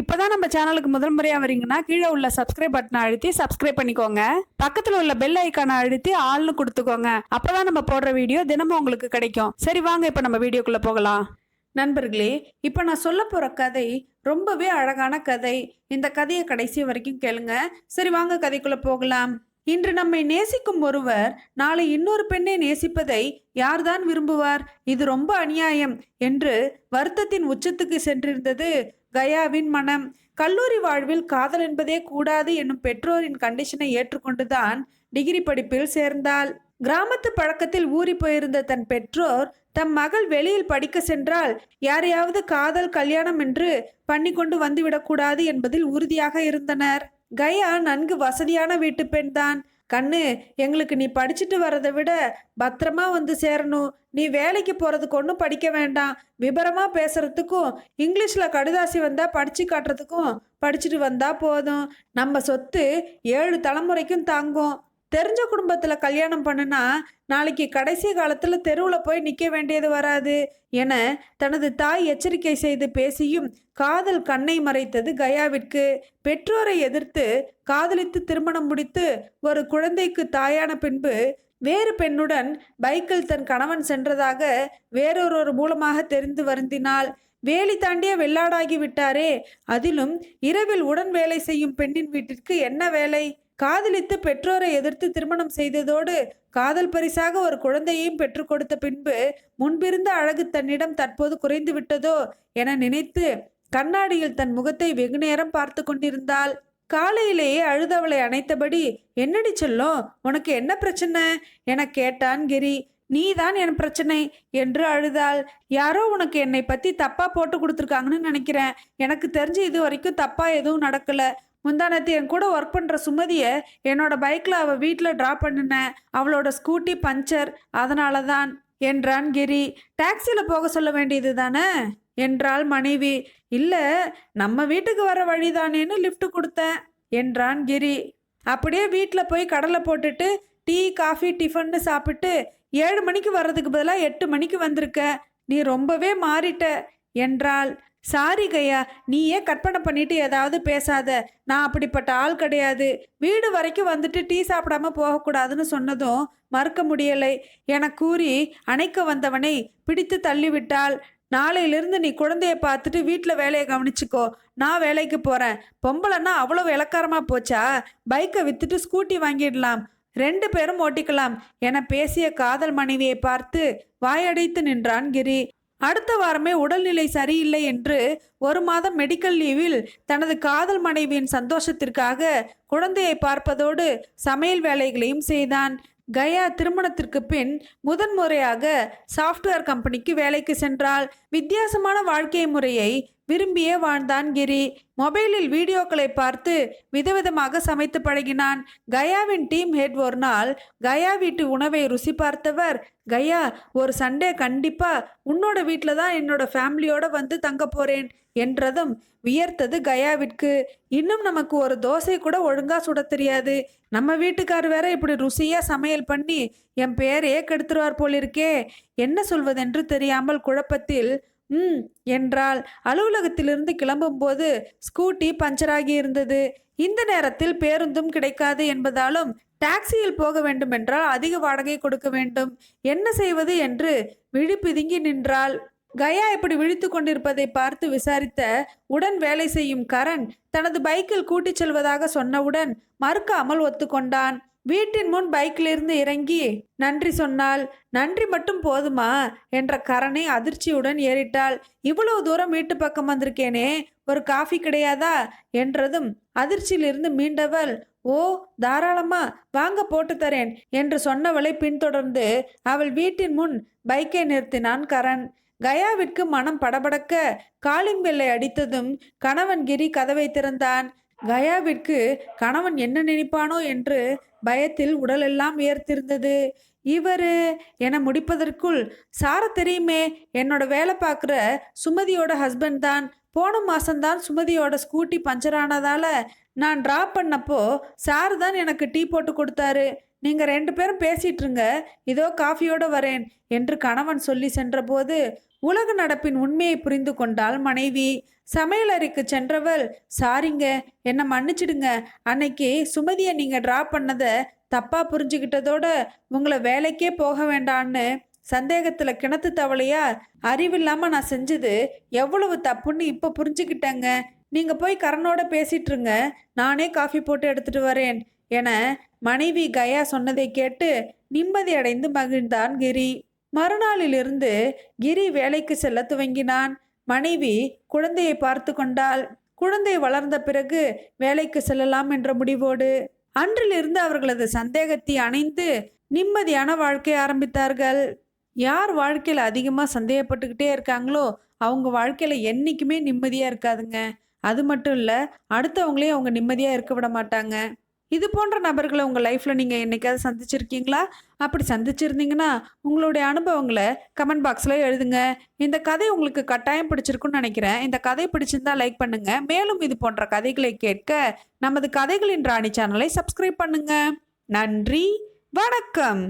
இப்போதான் நம்ம சேனலுக்கு முதல் முறையாக வரீங்கன்னா கீழே உள்ள சப்ஸ்கிரைப் பட்டனை அழுத்தி சப்ஸ்கிரைப் பண்ணிக்கோங்க. பக்கத்தில் உள்ள பெல் ஐக்கானை அழுத்தி ஆள்னு கொடுத்துக்கோங்க. அப்போதான் நம்ம போடுற வீடியோ தினமும் உங்களுக்கு கிடைக்கும். சரி வாங்க இப்போ நம்ம வீடியோக்குள்ளே போகலாம். நண்பர்களே இப்போ நான் சொல்ல போகிற கதை ரொம்பவே அழகான கதை. இந்த கதையை கடைசி வரைக்கும் கேளுங்க. சரி வாங்க கதைக்குள்ளே போகலாம். இன்று நம்மை நேசிக்கும் ஒருவர் நாளை இன்னொரு பெண்ணை நேசிப்பதை யார்தான் விரும்புவார்? இது ரொம்ப அநியாயம் என்று வருத்தத்தின் உச்சத்துக்கு சென்றிருந்தது கயாவின் மனம் கல்லூரி வாழ்வில் காதல் என்பதே கூடாது என்னும் பெற்றோரின் கண்டிஷனை ஏற்றுக்கொண்டுதான் டிகிரி படிப்பில் சேர்ந்தாள். கிராமத்து பழக்கத்தில் ஊறி போயிருந்த தன் பெற்றோர் தம் மகள் வெளியில் படிக்க சென்றால் யாரையாவது காதல் கல்யாணம் என்று பண்ணி கொண்டு வந்துவிடக்கூடாது என்பதில் உறுதியாக இருந்தனர். கயா நன்கு வசதியான வீட்டு பெண் தான். கண்ணு எங்களுக்கு நீ படிச்சுட்டு வரதை விட பத்திரமா வந்து சேரணும். நீ வேலைக்கு போகிறதுக்கு ஒன்றும் படிக்க வேண்டாம். விபரமாக பேசுறதுக்கும் இங்கிலீஷில் கடுதாசி வந்தால் படித்து காட்டுறதுக்கும் படிச்சுட்டு வந்தால் போதும். நம்ம சொத்து ஏழு தலைமுறைக்கும் தாங்கும். தெரிஞ்ச குடும்பத்தில் கல்யாணம் பண்ணுனா நாளைக்கு கடைசி காலத்தில் தெருவில் போய் நிற்க வேண்டியது வராது என தனது தாய் எச்சரிக்கை செய்து பேசியும் காதல் கண்ணை மறைத்தது கயாவிற்கு. பெற்றோரை எதிர்த்து காதலித்து திருமணம் முடித்து ஒரு குழந்தைக்கு தாயான பின்பு வேறு பெண்ணுடன் பைக்கில் தன் கணவன் சென்றதாக வேறொரு மூலமாக தெரிந்து வருந்தினாள். வேலி தாண்டிய வெள்ளாடாகி விட்டாரே அதிலும் இரவில் உடன் வேலை செய்யும் பெண்ணின் வீட்டிற்கு என்ன வேலை? காதலித்து பெற்றோரை எதிர்த்து திருமணம் செய்ததோடு காதல் பரிசாக ஒரு குழந்தையையும் பெற்றுக் கொடுத்த பின்பு முன்பிருந்த அழகு தன்னிடம் தற்போது குறைந்து விட்டதோ என நினைத்து கண்ணாடியில் தன் முகத்தை வெகுநேரம் பார்த்து கொண்டிருந்தாள். காலையிலேயே அழுதவளை அணைத்தபடி என்னடி சொல்லும் உனக்கு என்ன பிரச்சனை என கேட்டான் கிரி. நீதான் என் பிரச்சனை என்று அழுதாள். யாரோ உனக்கு என்னை பத்தி தப்பா போட்டு கொடுத்துருக்காங்கன்னு நினைக்கிறேன். எனக்கு தெரிஞ்சு இது வரைக்கும் தப்பா எதுவும் நடக்கல. முந்தானத்து என் கூட ஒர்க் பண்ணுற சுமதியை என்னோட பைக்கில் அவள் வீட்டில் ட்ராப் பண்ணினேன் அவளோட ஸ்கூட்டி பஞ்சர் அதனால தான் என்றான் கிரி. டாக்ஸியில் போக சொல்ல வேண்டியது தானே? என்றாள் மனைவி. இல்லை நம்ம வீட்டுக்கு வர வழிதானேன்னு லிஃப்ட் கொடுத்தேன் என்றான் கிரி. அப்படியே வீட்டில் போய் கடலை போட்டுட்டு டீ காஃபி டிஃபன்னு சாப்பிட்டு ஏழு மணிக்கு வர்றதுக்கு பதிலாக எட்டு மணிக்கு வந்திருக்க. நீ ரொம்பவே மாறிட்ட என்றாள். சாரி கையா நீயே கற்பனை பண்ணிட்டு ஏதாவது பேசாத. நான் அப்படிப்பட்ட ஆள் கிடையாது. வீடு வரைக்கும் வந்துட்டு டீ சாப்பிடாம போகக்கூடாதுன்னு சொன்னதும் மறுக்க முடியலை. என கூறி அணைக்க வந்தவனை பிடித்து தள்ளிவிட்டாள். நாளையிலிருந்து நீ குழந்தைய பார்த்துட்டு வீட்டில் வேலையை கவனிச்சுக்கோ. நான் வேலைக்கு போகிறேன் பொம்பளைன்னா அவ்வளோ இலக்காரமாக போச்சா? பைக்கை விற்றுட்டு ஸ்கூட்டி வாங்கிடலாம். ரெண்டு பேரும் ஓட்டிக்கலாம். என பேசிய காதல் மனைவியை பார்த்து வாயடைத்து நின்றான் கிரி. அடுத்த வாரமே உடல்நிலை சரியில்லை என்று ஒரு மாதம் மெடிக்கல் லீவில் தனது காதல் மனைவியின் சந்தோஷத்திற்காக குழந்தையை பார்ப்பதோடு சமையல் வேலைகளையும் செய்தான். கயா திருமணத்திற்கு பின் முதன்முறையாக சாஃப்ட்வேர் கம்பெனிக்கு வேலைக்கு சென்றாள். வித்தியாசமான வாழ்க்கை முறையை விரும்பியே வாழ்ந்தான் கிரி. மொபைலில் வீடியோக்களை பார்த்து விதவிதமாக சமைத்து பழகினான். கயாவின் டீம் ஹெட் ஒரு நாள் கயா வீட்டு உணவை ருசி பார்த்தவர் கயா ஒரு சண்டே கண்டிப்பா உன்னோட வீட்டில் தான் என்னோட ஃபேமிலியோட வந்து தங்க போறேன் என்றதும் வியர்த்தது கயாவிற்கு. இன்னும் நமக்கு ஒரு தோசை கூட ஒழுங்கா சுட தெரியாது. நம்ம வீட்டுக்கார் வேற இப்படி ருசியா சமையல் பண்ணி என் பேரையே கெடுத்துருவார் போலிருக்கே. என்ன சொல்வதென்று தெரியாமல் குழப்பத்தில் ம் என்றால் அலுவலகத்திலிருந்து கிளம்பும்போது ஸ்கூட்டி பஞ்சராகி இருந்தது. இந்த நேரத்தில் பேருந்தும் கிடைக்காது என்பதாலும் டாக்ஸியில் போக வேண்டுமென்றால் அதிக வாடகை கொடுக்க வேண்டும். என்ன செய்வது என்று விழி பிதுங்கி நின்றாள். கயா இப்படி விழித்து கொண்டிருப்பதை பார்த்து விசாரித்த உடன் வேலை செய்யும் கரண் தனது பைக்கில் கூட்டிச் செல்வதாக சொன்னவுடன் மறுக்காமல் ஒத்துக்கொண்டான். வீட்டின் முன் பைக்கிலிருந்து இறங்கி நன்றி சொன்னாள் நன்றி மட்டும் போதுமா? என்ற கரணை அதிர்ச்சியுடன் ஏறிட்டாள். இவ்வளவு தூரம் வீட்டு பக்கம் வந்திருக்கேனே ஒரு காஃபி கிடையாதா? என்றதும் அதிர்ச்சியிலிருந்து மீண்டவள் ஓ தாராளமா வாங்க போட்டு தரேன் என்று சொன்னவளை பின்தொடர்ந்து அவள் வீட்டின் முன் பைக்கை நிறுத்தினான் கரண். கயாவிற்கு மனம் படபடக்க காலிங் பெல்லை அடித்ததும் கணவன் கிரி கதவை திறந்தான். கயாவிற்கு கணவன் என்ன நினைப்பானோ என்று பயத்தில் உடலெல்லாம் உயர்த்திருந்தது இவரு என முடிப்பதற்குள் சார தெரியுமே என்னோட வேலை பார்க்குற சுமதியோட ஹஸ்பண்ட் தான். போன மாதம்தான் சுமதியோட ஸ்கூட்டி பஞ்சர் ஆனதால் நான் ட்ராப் பண்ணப்போ சார் தான் எனக்கு டீ போட்டு கொடுத்தாரு. நீங்கள் ரெண்டு பேரும் பேசிகிட்ருங்க இதோ காஃபியோடு வரேன் என்று கணவன் சொல்லி சென்றபோது உலக நடப்பின் உண்மையை புரிந்து கொண்டாள் மனைவி. சமையலறைக்கு சென்றவள் சாரிங்க என்னை மன்னிச்சிடுங்க. அன்னைக்கு சுமதியை நீங்கள் ட்ராப் பண்ணதை தப்பாக புரிஞ்சுக்கிட்டதோட உங்களை வேலைக்கே போக வேண்டான்னு சந்தேகத்தில் கிணத்து தவளையா? அறிவில்லாமல் நான் செஞ்சது எவ்வளவு தப்புன்னு இப்போ புரிஞ்சுக்கிட்டேங்க. நீங்கள் போய் கரனோட பேசிட்டுருங்க நானே காஃபி போட்டு எடுத்துகிட்டு வரேன் என மனைவி கயா சொன்னதை கேட்டு நிம்மதி அடைந்து மகிழ்ந்தான் கிரி. மறுநாளிலிருந்து கிரி வேலைக்கு செல்ல துவங்கினான். மனைவி குழந்தையை பார்த்து கொண்டாள். குழந்தை வளர்ந்த பிறகு வேலைக்கு செல்லலாம் என்ற முடிவோடு. அன்றிலிருந்து அவர்களது சந்தேகத்தை அணைந்து நிம்மதியான வாழ்க்கை ஆரம்பித்தார்கள். யார் வாழ்க்கையில் அதிகமாக சந்தேகப்பட்டுக்கிட்டே இருக்காங்களோ அவங்க வாழ்க்கையில் என்றைக்குமே நிம்மதியாக இருக்காதுங்க. அது மட்டும் இல்லை அடுத்தவங்களையும் அவங்க நிம்மதியாக இருக்க விட மாட்டாங்க. இது போன்ற நபர்களை உங்கள் லைஃப்பில் நீங்கள் என்றைக்காவது சந்திச்சிருக்கீங்களா? அப்படி சந்திச்சிருந்தீங்கன்னா உங்களுடைய அனுபவங்களை கமெண்ட் பாக்ஸில் எழுதுங்க. இந்த கதை உங்களுக்கு கட்டாயம் பிடிச்சிருக்குன்னு நினைக்கிறேன். இந்த கதை பிடிச்சிருந்தா லைக் பண்ணுங்க. மேலும் இது போன்ற கதைகளை கேட்க நமது கதைகளின் ராணி சேனலை சப்ஸ்கிரைப் பண்ணுங்க. நன்றி. வணக்கம்.